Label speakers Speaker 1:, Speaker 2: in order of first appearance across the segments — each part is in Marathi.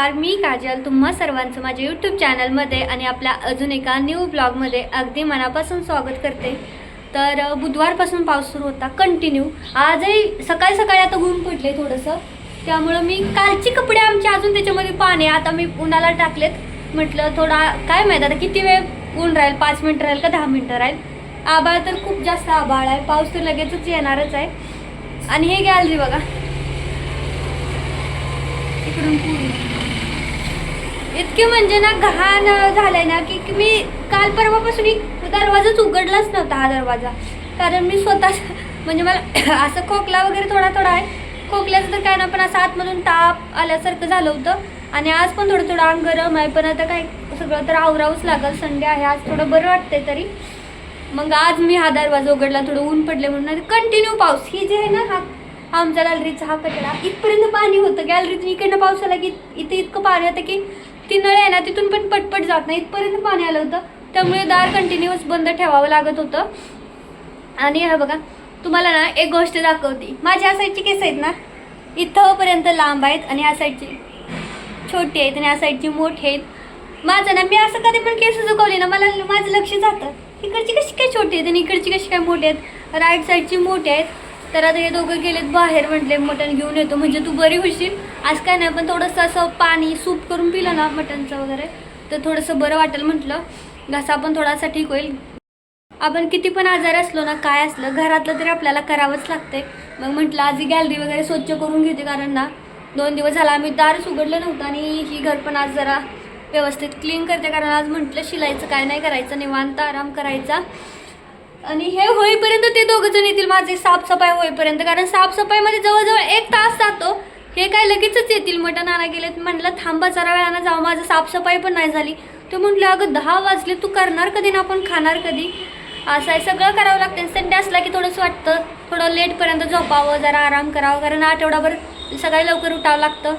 Speaker 1: नमस्कार मी काजल. तुम्हा सर्वांचं माझ्या यूट्यूब चॅनलमध्ये आणि आपल्या अजून एका न्यू ब्लॉगमध्ये अगदी मनापासून स्वागत करते. तर बुधवारपासून पाऊस सुरू होता कंटिन्यू आजही सकाळी सकाळी आता ऊन पडले थोडंसं. त्यामुळं मी कालचे कपडे आमचे अजून त्याच्यामध्ये पाणी आता मी उन्हाला टाकलेत. म्हटलं थोडा काय माहीत आता किती वेळ ऊन राहील पाच मिनटं राहील का दहा मिनटं राहील? आभाळ तर खूप जास्त आभाळ आहे. पाऊस तर लगेचच येणारच आहे. आणि हे गॅलरी बघा. इकडून पूर्ण इतके म्हणजे ना घाण झालंय ना की मी काल परवापासून एक दरवाजाच उघडलाच नव्हता हा दरवाजा. कारण मी स्वतः म्हणजे मला असं खोकला वगैरे थोडा थोडा आहे. खोकल्याचं तर काय ना पण असं आतमधून ताप आल्यासारखं झालं होतं. आणि आज पण थोडं थोडं अंग गरम आहे पण आता काय सगळं तर आवरावंच लागल. संडे आहे आज थोडं बरं वाटतंय तरी. मग आज मी हा दरवाजा उघडला थोडं ऊन पडले म्हणून. कंटिन्यू पाऊस. ही जे आहे ना हा आमच्या गॅलरीचा हा कचरा. इथपर्यंत पाणी होतं. गॅलरीतून इकडनं पाऊस आला की इथे इतकं पाणी होतं की ती नळ आहे ना तिथून पण पटपट जात नाही. इथपर्यंत पाणी आलं होतं. त्यामुळे दार कंटिन्युअस बंद ठेवावं लागत होतं. आणि हा बघा तुम्हाला ना एक गोष्ट दाखवते. माझ्या साईडची केस आहेत ना इथंपर्यंत लांब आहेत आणि ह्या साईडची छोटी आहेत आणि ह्या साईडची मोठी आहेत. माझं ना मी असं कधी पण केस झुकवली ना मला माझं लक्ष जातं. इकडची कशी काय छोटी आहेत आणि इकडची कशी काय मोठी आहेत? राईट साईडची मोठी आहेत. तर आता हे दोघं गेलेत बाहेर म्हटले मटण घेऊन येतो. म्हणजे तू बरी होशील. आज काय नाही पण थोडंसं असं पाणी सूप करून पिलं ना मटणचं वगैरे तर थोडंसं बरं वाटेल म्हटलं. घसा पण थोडासा ठीक होईल. आपण किती पण आजार असलो ना काय असलं घरातलं तरी आपल्याला करावंच लागते मग म्हटलं आज ही गॅलरी वगैरे स्वच्छ करून घेते कारण ना दोन दिवस झाला आम्ही दारच उघडलं नव्हतं आणि ही घर पण आज जरा व्यवस्थित क्लीन करते कारण आज म्हटलं शिलायचं काय नाही करायचं निवांत आराम करायचा. आणि हे होईपर्यंत ते दोघंजण येतील माझे साफसफाई होईपर्यंत. कारण साफसफाईमध्ये जवळजवळ एक तास जातो. हे काय लगेचच येतील? मटण आणा गेलेत. म्हटलं थांबा जरा वेळानं जाऊ. माझं साफसफाई पण नाही झाली. तो म्हटलं अगं दहा वाजले. तू करणार कधी ना आपण खाणार कधी? असं आहे. सगळं करावं लागतं. संडे असला की थोडंसं वाटतं. थोडं लेटपर्यंत झोपावं जरा आराम करावं. कारण आठवडाभर सकाळी लवकर उठावं लागतं.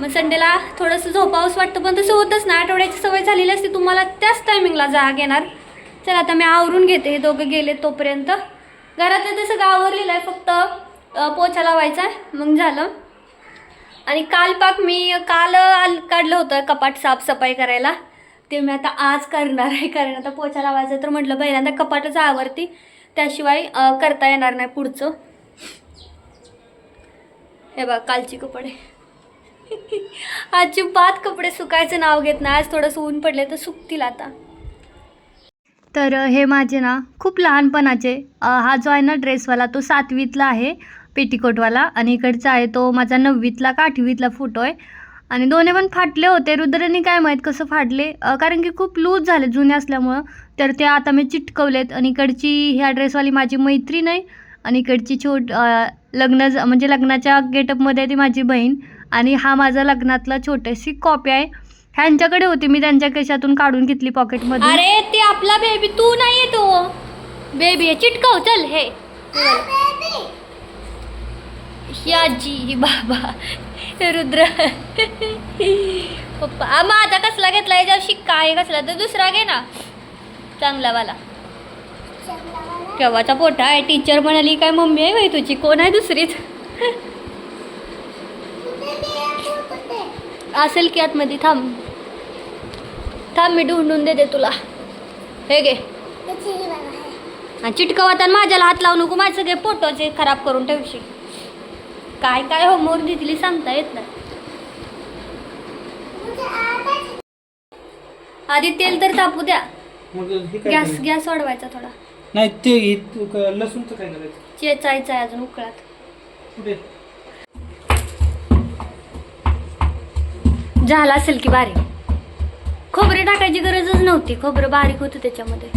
Speaker 1: मग संडेला थोडंसं झोपावंच वाटतं. पण तसं होतंच ना. आठवड्याची सवय झालेली असते. तुम्हाला त्याच टायमिंगला जाग येणार. चल आता मी आवरून घेते. हे दोघं गेले तोपर्यंत. घरातलं तर सगळं आवरलेलं आहे फक्त पोछा लावायचा. आहे मग झालं. आणि काल पाक मी काल आल काढलं होतं कपाट साफसफाई करायला. ते मी आता आज करणार आहे कारण आता पोचा लावायचं तर म्हटलं पहिल्यांदा कपाटच आवरती. त्याशिवाय करता येणार नाही पुढचं. हे बघ कालची कपडे. अजिबात कपडे सुकायचं नाव घेत नाही. आज थोडंसं ऊन पडले तर सुकतील आता. तर हे माझे ना खूप लहानपणाचे हा जो आहे ना ड्रेसवाला तो सातवीतला आहे. पेटीकोटवाला. आणि इकडचा आहे तो माझा नववीतला का आठवीतला फोटो आहे. आणि दोन्ही पण फाटले होते. रुद्रनी काय माहीत कसं फाटले. कारण की खूप लूज झाले जुने असल्यामुळं. तर ते आता मी चिटकवलेत. आणि इकडची ह्या ड्रेसवाली माझी मैत्रीण आहे. आणि इकडची छोट लग्न ज- म्हणजे लग्नाच्या गेटअपमध्ये ती माझी बहीण. आणि हा माझा लग्नातला छोटीशी कॉपी आहे. ह्यांच्याकडे होती मी त्यांच्या केशातून काढून घेतली पॉकेटमध्ये अरे ते आपला बेबी तू नाही तो. बेबी आहे. चिटकाव चल हे. ही आजी बाबा रुद्र. पप्पा माझा कसला घेतला? याच्यावर शिक्का आहे कसला? तर दुसरा घे ना. चांगला वाला केव्हाचा पोटा आहे? टीचर म्हणाली काय मम्मी आहे बाई तुझी? कोण आहे दुसरीच? असेल की आतमध्ये थांब. थांब मी ढूंढून देते तुला. हे घे. चिटकवता माझ्याला हात लावू नको. माझं सगळे फोटोचे खराब करून ठेवशील. काय काय होमवर्क दिली सांगता येत नाही. आधी तेल तर तापू द्या.
Speaker 2: मग हे काय
Speaker 1: गॅस
Speaker 2: करायचं?
Speaker 1: गॅस वाढवायचा थोडा.
Speaker 2: नाही ते हे तू क- लसूणचं काय करायचं?
Speaker 1: चेचायचा आहे अजून उकळात.
Speaker 2: कुठे
Speaker 1: झाला असेल की बारीक. खोबरे टाकायची गरजच नव्हती. खोबरं बारीक होतं त्याच्यामध्ये.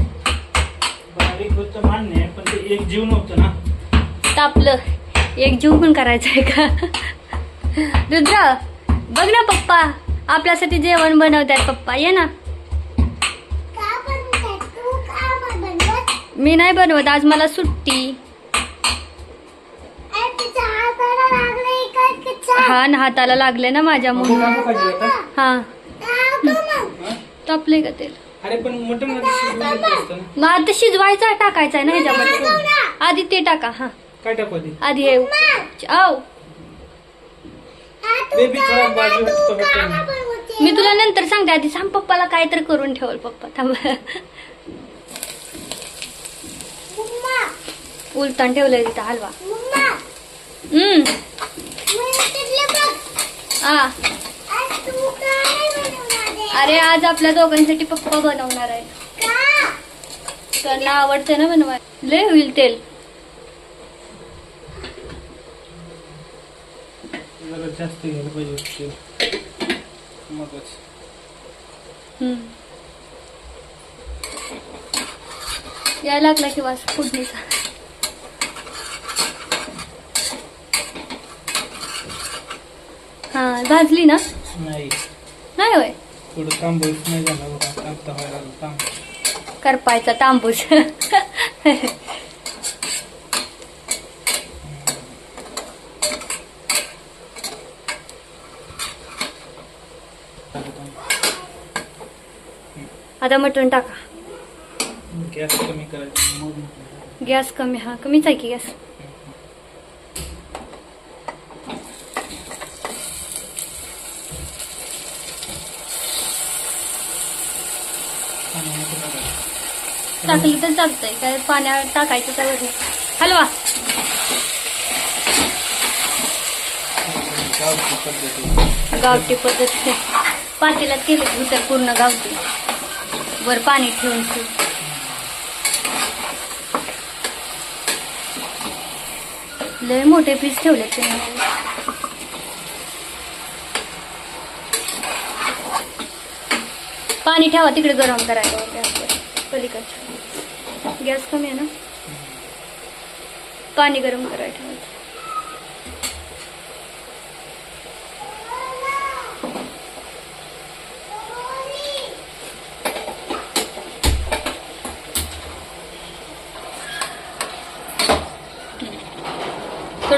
Speaker 2: बारीक होतं मान्य आहे पण ते एक जीव नव्हतं ना.
Speaker 1: तापलं. एक जीव पण करायचं आहे का? रुद्र बघ ना पप्पा. आपल्यासाठी जेवण बनवतात पप्पा. ये ना. मी नाही बनवत. आज मला सुट्टी. हा ना हाताला लागले ना माझ्या
Speaker 2: आता
Speaker 1: हा.
Speaker 2: हा?
Speaker 1: तापले का तेल?
Speaker 2: ना.
Speaker 1: मग आता शिजवायचा टाकायचा आहे ना ह्याच्यामध्ये आधी ते टाका हा.
Speaker 2: काय टाकू आधी?
Speaker 1: आधी हे आव
Speaker 2: बेबी खराब बाजू
Speaker 1: मी तुला नंतर सांगते आधी सांग पप्पाला काय तर करून ठेवल पप्पा थांब. उलटण ठेवलंय तिथं हलवा. हम्म. हा अरे आज आपल्या दोघांसाठी पप्पा बनवणार आहे त्यांना आवडते ना बनवाय लय होईल तेल
Speaker 2: जरा जास्त घ्यायला पाहिजे होतं. मगच.
Speaker 1: यायला लागला की वास फोडणीचा हा भाजली ना?
Speaker 2: नाही.
Speaker 1: नाही होय?
Speaker 2: थोडं तांबूस नाही झाला बघा
Speaker 1: करपायचा तांबूस. आता मटण टाका.
Speaker 2: गॅस कमी
Speaker 1: हा कमीच आहे की गॅस. टाकली तर चालतंय काय पाण्यात टाकायचं तर हलवा.
Speaker 2: गावठी पद्धती.
Speaker 1: पातेल्यात केलं तर पूर्ण गावठी. वर ठेवून लय मोठे पीस पाणी ठेवा तिकडे गरम गॅसवर पलीकडच्या. गॅस कमी आहे ना? पाणी गरम करायला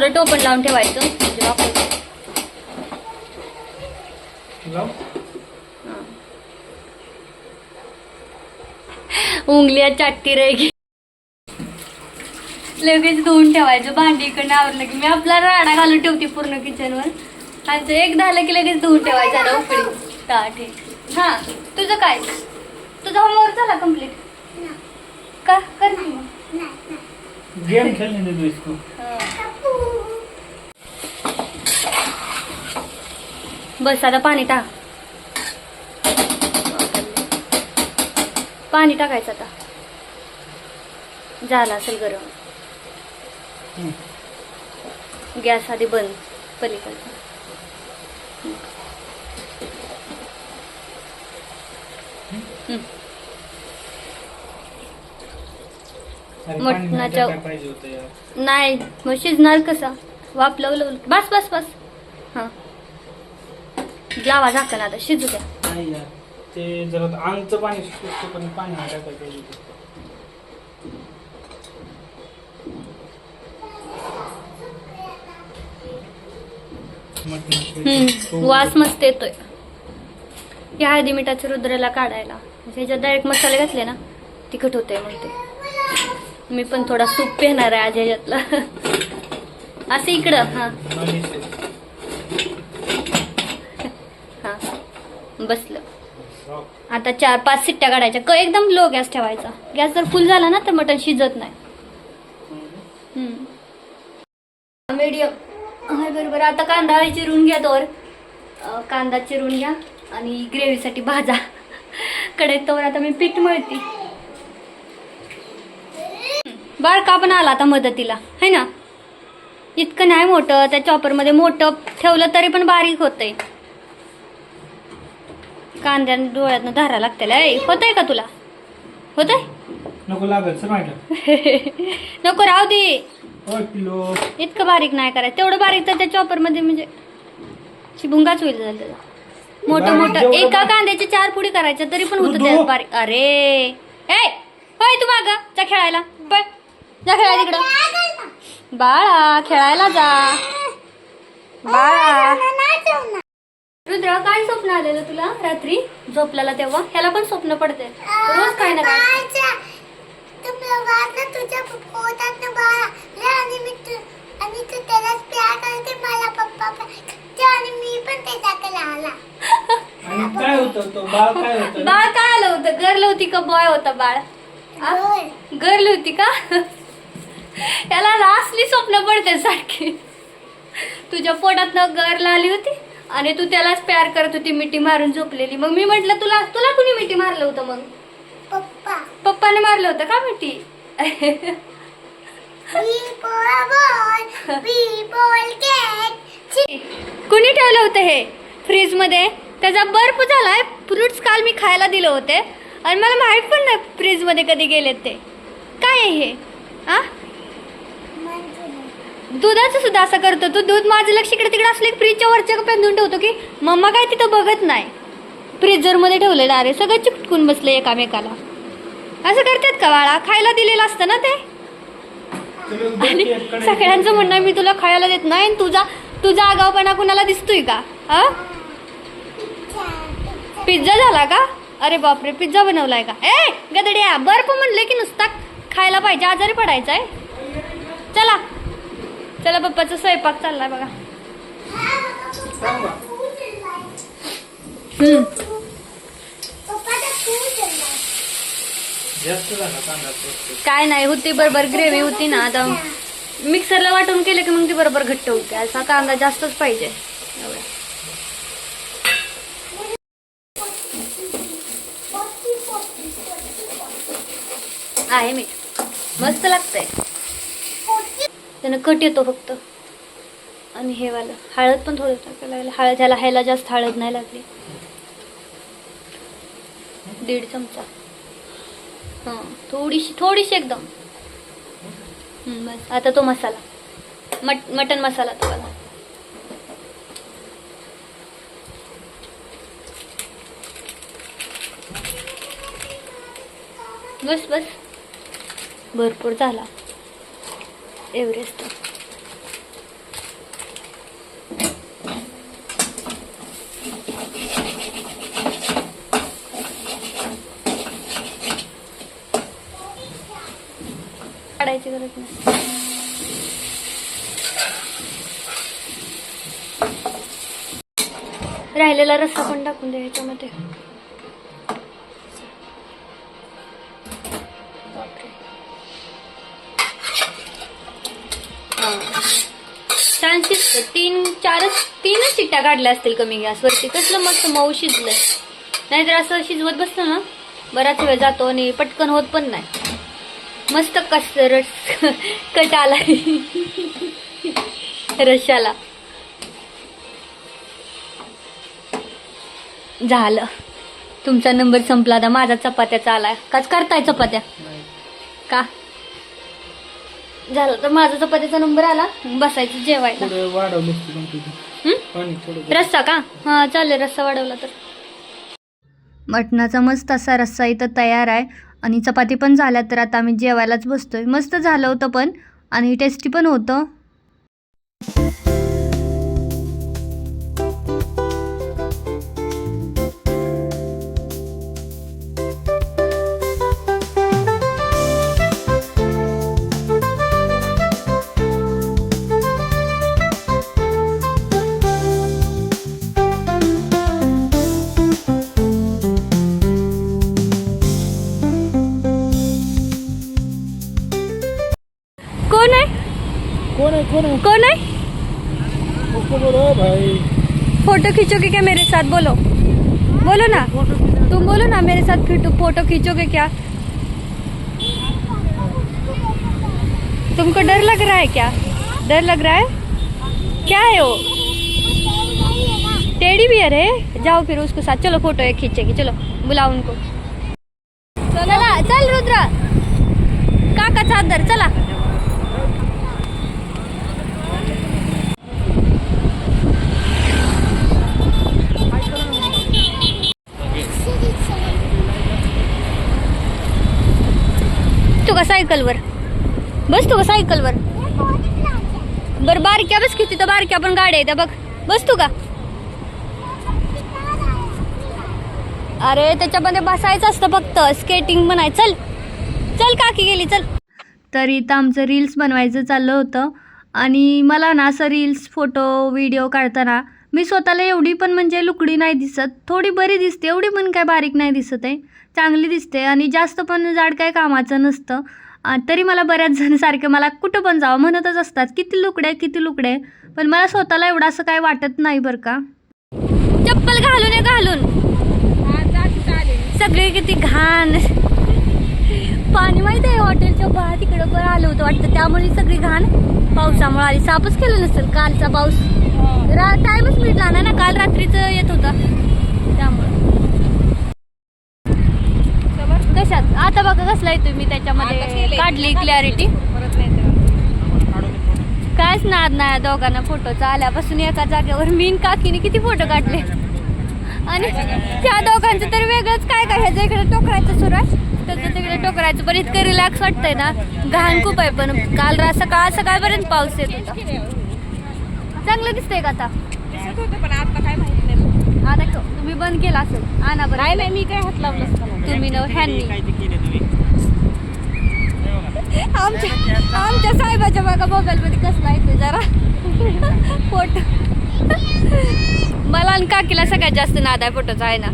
Speaker 1: थोडं टोपण लावून ठेवायचं. म्हणजे वापरायचं. उंगलिया चाटती रहेगी लगेच धुवून ठेवायचं भांडी इकडनं आवरलं की. मी आपला राडा घालून ठेवते पूर्ण किचनवर आणि ते एक झालं की लगेच धुवून ठेवायचं हा ठीक. हा तुझं काय? तुझा होमवर्क झाला कंप्लीट का? कर
Speaker 2: गेम खेलने दे दो इसको
Speaker 1: हा. बस आता पाणी टाक. पाणी टाकायचं आता. झाला असेल गरम. गॅस आधी बंद पलीकडचा.
Speaker 2: नाही
Speaker 1: मटणाच्या- नाही मग शिजणार कसा? वापलं उलवलं बस बस बस. हां. लावा झाकण आता शिजू द्या.
Speaker 2: नाही यार ते जरा अंगचं पाणी सुटतं पण पाणी नाही टाकायला पाहिजे होतं. मटणाचं
Speaker 1: हम्म,
Speaker 2: थोडं-
Speaker 1: वास मस्त येतोय. या हळदी मिठाच्या रुद्राला काढायला. ह्याच्यात डायरेक्ट मसाले घातले ना तिखट होतंय मग ते मी पण थोडा सूप पेणार आहे आज ह्याच्यातला. असं इकडं हां
Speaker 2: ते.
Speaker 1: हां बसलं. आता चार पाच सिट्ट्या काढायच्या. क एकदम लो गॅस ठेवायचा. गॅस जर फुल झाला ना तर मटण शिजत नाही. मीडियम. हाय बरोबर. आता कांदा चिरून घ्या तोवर. कांदा चिरून घ्या आणि ग्रेव्हीसाठी भाजा. कडे तोवर आता मी पीठ मळते. बाळका पण आला आता मदतीला. है ना? इतकं नाही मोठं. त्या चॉपरमध्ये मोठं ठेवलं तरी पण बारीक होतंय. कांद्यानं डोळ्यातनं धारा लागतील ऐ होतंय का तुला? होतंय?
Speaker 2: नको लागल सर माहिती
Speaker 1: नको राहू दे. इतकं बारीक नाही करायचं. तेवढं बारीक तर त्या चॉपरमध्ये म्हणजे चिभुंगाच होईल झालं मोठं मोठं. एका कांद्याचे चार पुडी करायच्या तरी पण होतं. त्यात बारीक. अरे ए होय तू माग. जा खेळायला. पळ. जा खेळायला तिकडं. बाळा खेळायला जा. बाळा. रुद्र काय स्वप्न आलेलं तुला रात्री? झोपल्याला तेव्हा? ह्याला पण स्वप्न पडते रोज काय ना काय?
Speaker 3: बाळा. आणि मी तू आणि तू त्यालाच प्यार करते मला पप्पा पण आणि मी पण त्याच्याकडे आला.
Speaker 2: आणि काय होतं तो? बाळ काय होतं?
Speaker 1: बाळ काय आलं होतं? गर्ल होती का बॉय होता बाळ? आ? गर्ल. होती का? याला ना असली स्वप्न पडते सारखी. तुझ्या पोटात न गर्ल आली होती? आणि तू त्यालाच प्यार करत होती मिठी मारून झोपलेली. मग मी म्हटलं तुला तुला कुणी मिठी मारलं होतं मग?
Speaker 3: पप्पा.
Speaker 1: पप्पाने मारलं होतं का मिठी? कुणी ठेवलं होतं हे? फ्रीजमध्ये? त्याचा बर्फ झालाय फ्रुट्स काल मी खायला दिले होते. आणि मला माहीत पण नाही फ्रीजमध्ये कधी गेलेत ते. काय आहे हे? आ दुधाचं सुद्धा असं करतो. तू दूध माझं लक्ष इकडे तिकडे असलं की फ्रीजच्या वरच्या देऊन ठेवतो की? मम्मा काय तिथं बघत नाही. फ्रीजरमध्ये ठेवलेलं अरे सगळं चिकटकून बसले एकामेकाला. असं करतात का बाळा? खायला दिलेलं असतं ना ते? आणि सगळ्यांचं म्हणणं आहे, मी तुला खायला देत नाही तुझा तुझा आगावपणा कुणाला दिसतोय का? हा पिझ्झा झाला का? अरे बापरे पिझ्झा बनवलाय का? ए गदड्या बर्फ म्हणले की नुसता खायला पाहिजे आजारी पडायचा आहे चला. चला पप्पाचा स्वयंपाक चाललाय बघा. हम्म. काय नाही होती बरोबर ग्रेव्ही होती ना आता मिक्सरला वाटून केलं की मग ती बरोबर घट्ट होते असा कांदा जास्तच पाहिजे. आहे मीठ मस्त लागतंय. त्यानं कट येतो फक्त. आणि हे वालं हळद पण थोडं टाकायला लागलं. हळद ह्याला ह्याला जास्त हळद नाही लागली. दीड चमचा. हां थोडीशी थोडीशी एकदम. बस. आता तो मसाला. मट मटन मसाला तो वाला. बस बस. भरपूर झाला. एव्हरेस्ट. काढायची गरज नाही. राहिलेला रस्सा पण टाकून द्या ह्याच्यामध्ये शिजतं तीन चारच तीनच चिट्ट्या काढल्या असतील कमी गॅसवरती? कसलं मस्त मऊ शिजलंय नाहीतर असं शिजवत बसलं ना बराच वेळ जातो आणि पटकन होत पण नाही. मस्त कस रस कट आलाय रशाला. झालं. तुमचा नंबर संपला आता माझा चपात्याचा आलाय काच करताय चपात्या. का? झालं. तर माझा चपात्याचा नंबर आला. बसायचं जेवायला.
Speaker 2: थोडं वाढवलं असतं पण तुझं.
Speaker 1: हं?
Speaker 2: पाणी थोडं
Speaker 1: रस्सा का? हा चालेल रस्सा वाढवला तर. मटणाचा मस्त असा रस्सा इथं तयार आहे. आणि चपाती पण झाल्या तर आता आम्ही जेवायलाच बसतोय. मस्त झालं होतं पण. आणि टेस्टी पण होतं. फ़ोटो खींचोगे क्या मेरे साथ? बोलो। बोलो ना। तुम बोलो ना मेरे साथ फ़ोटो खींचोगे क्या? तुमको डर लग रहा है क्या? डर लग रहा है? क्या है वो? टेडी बियर है? जाओ फिर उसके साथ। चलो फ़ोटो एक खींचेगी। चलो, बुलाओ उनको। चला, चल रुद्र। काका चादर, चला। का सायकलवर? बसतो का सायकलवर? बरं बारक्या बस किती तर बारक्या पण गाड्या आहेत बघ. बसतो का? अरे त्याच्यामध्ये बसायचं असतं फक्त. स्केटिंग बनाय चल. चल काकी गेली चल. तर इथं आमचं रील्स बनवायचं चाललं होतं. आणि मला ना असं रील्स फोटो व्हिडिओ काढताना मी स्वतःला एवढी पण म्हणजे लुकडी नाही दिसत. थोडी बरी दिसते. एवढी पण काय बारीक नाही दिसत आहे. चांगली दिसते आणि जास्त पण जाड काय कामाचं नसतं. तरी मला बऱ्याच जण सारखे मला कुठं पण जावं म्हणतच असतात. किती लुकडे किती लुकडे पण मला स्वतःला एवढं असं काय वाटत नाही बरं का. चप्पल घालून आहे घालून. सगळे किती घाण. पाणी माहीत आहे हॉटेलच्या बा तिकडं पण आलं होतं वाटतं. त्यामुळे सगळी घाण पावसामुळे आली. सापच केलं नसेल कालचा पाऊस. रा टाइमच भेटला नाही ना. काल रात्रीच येत होता. त्यामुळे कशात आता बघा कसला येतोय मी त्याच्यामध्ये काढली क्लॅरिटी कायच नाद नाही दोघांना फोटोचा. आल्यापासून एका जागेवर मी काकीने किती फोटो काढले? आणि त्या दोघांचं तर वेगळंच. काय काय? ह्याच्या इकडे टोकरायचं सुरू आहे त्याचं तिकडे टोकरायचं. पण इतकं रिलॅक्स वाटतंय ना. घाण खूप आहे पण काल रा सकाळ सकाळपर्यंत पाऊस येत होता. चांगलं दिसतंय का आता?
Speaker 4: पण आता काय
Speaker 1: आता तुम्ही बंद केला असेल. आणा बरं.
Speaker 4: नाही नाही मी काय हात लावलं
Speaker 1: तुम्ही न ह्यांनी.
Speaker 2: काय ते केले तुम्ही.
Speaker 1: आमच्या आमच्या साहेबाच्या बघा मोबाईल मध्ये कसला येते जरा. फोटो. मला आणि काकीला सगळ्यात जास्त नाद आहे फोटोचा आहे ना.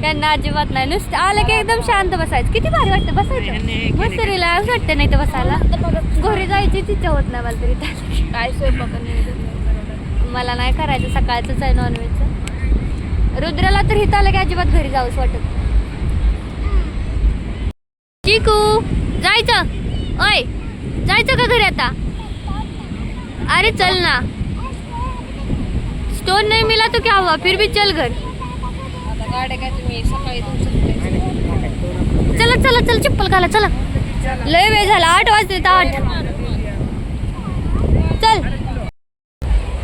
Speaker 1: त्यांना अजिबात नाही. नुसतं आलं की एकदम शांत बसायचं. किती भारी वाटतं बसायचं. मस्त रिलॅक्स वाटतं नाही तर बसायला. घरी जायची इच्छा होत नाही मला तरी. त्या
Speaker 4: काय स्वयंपाक
Speaker 1: मला नाही करायचं सकाळचंच आहे नॉनव्हेजचं रुद्राला तर हिथं आलं की अजिबात घरी जाऊच वाटत. चिकू जायचं? ओय जायचं का घरी आता? अरे चल ना. स्टोन नहीं मिला तो क्या हुआ फिर भी चल घर. चला चला चल चप्पल घाला चला. लय वेळ झाला आठ वाजले तर आठ चल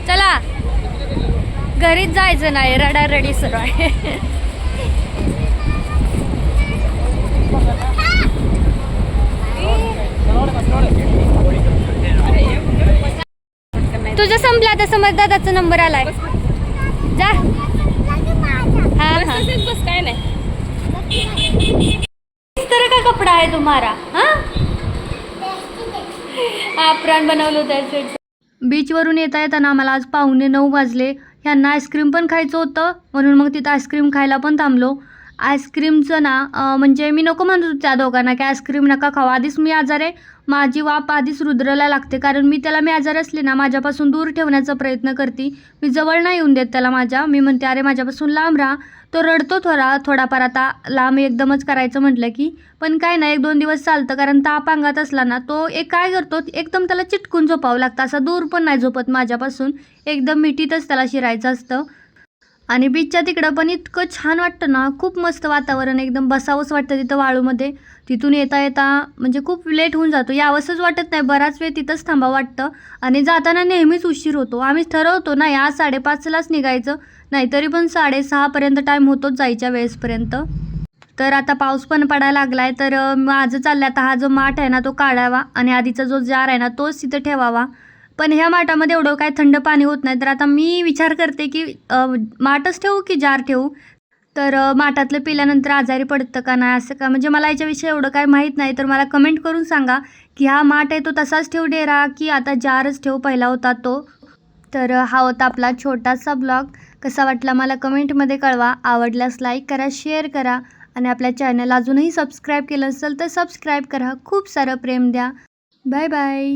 Speaker 1: चला घरीच जायचं नाही रडा रडी सुरू आहे. तुझं संपलं आता समज दादाचा नंबर आलाय. जा. हा हा.
Speaker 4: बस काय नाही
Speaker 1: तर का कपड़ा आहे तुम्हारा हा? प्राण बनवलं होतं. बीचवरून येता येताना आम्हाला आज पाहुणे नऊ वाजले. ह्यांना आईस्क्रीम पण खायचं होतं म्हणून मग तिथं आईस्क्रीम खायला पण थांबलो. आईस्क्रीमचं ना म्हणजे मी नको म्हणत होते त्या दोघांना की आईस्क्रीम नका खाऊ. आधीच मी आजार आहे. माझी वाप आधीच रुद्रला लागते. कारण मी त्याला मी आजार असले ना माझ्यापासून दूर ठेवण्याचा प्रयत्न करते. मी जवळ नाही येऊन देत त्याला माझ्या. मी म्हणते अरे माझ्यापासून लांब राहा. तो रडतो थोडा थोडाफार. आता लांब एकदमच करायचं म्हटलं की पण काय नाही एक दोन दिवस चालतं. कारण ताप अंगात असला ना तो एक काय करतो एकदम त्याला चिटकून झोपावं लागतं. असा दूर पण नाही झोपत माझ्यापासून. एकदम मिठीतच त्याला शिरायचं असतं. आणि बीचच्या तिकडं पण इतकं छान वाटतं ना. खूप मस्त वातावरण एकदम बसावंच वाटतं तिथं वाळूमध्ये. तिथून येता येता म्हणजे खूप लेट होऊन जातो. यावंसंच वाटत नाही. बराच वेळ तिथंच थांबावं वाटतं. आणि जाताना नेहमीच उशीर होतो. आम्ही ठरवतो ना या साडेपाचलाच निघायचं. नाहीतरी पण साडेसहापर्यंत टाईम होतोच जायच्या वेळेसपर्यंत. तर आता पाऊस पण पडायला लागला आहे तर माझं चाललं आता हा जो माठ आहे ना तो काढावा. आणि आधीचा जो जार आहे ना तोच तिथं ठेवावा. पण ह्या माठामध्ये एवढं काय थंड पाणी होत नाही. तर आता मी विचार करते की माठच ठेवू की जार ठेवू? तर माठातलं पिल्यानंतर आजारी पडतं का नाही असं का? म्हणजे मला याच्याविषयी एवढं काय माहीत नाही. तर मला कमेंट करून सांगा की हा माठ आहे तो तसाच ठेवू डेरा की आता जारच ठेवू पहिला होता तो? तर हा होता आपला छोटासा ब्लॉग. कसा वाटला मला कमेंटमध्ये कळवा. आवडल्यास लाईक करा शेअर करा आणि आपल्या चॅनल अजूनही सबस्क्राईब केलं असेल तर सबस्क्राईब करा. खूप सारं प्रेम द्या. Bye bye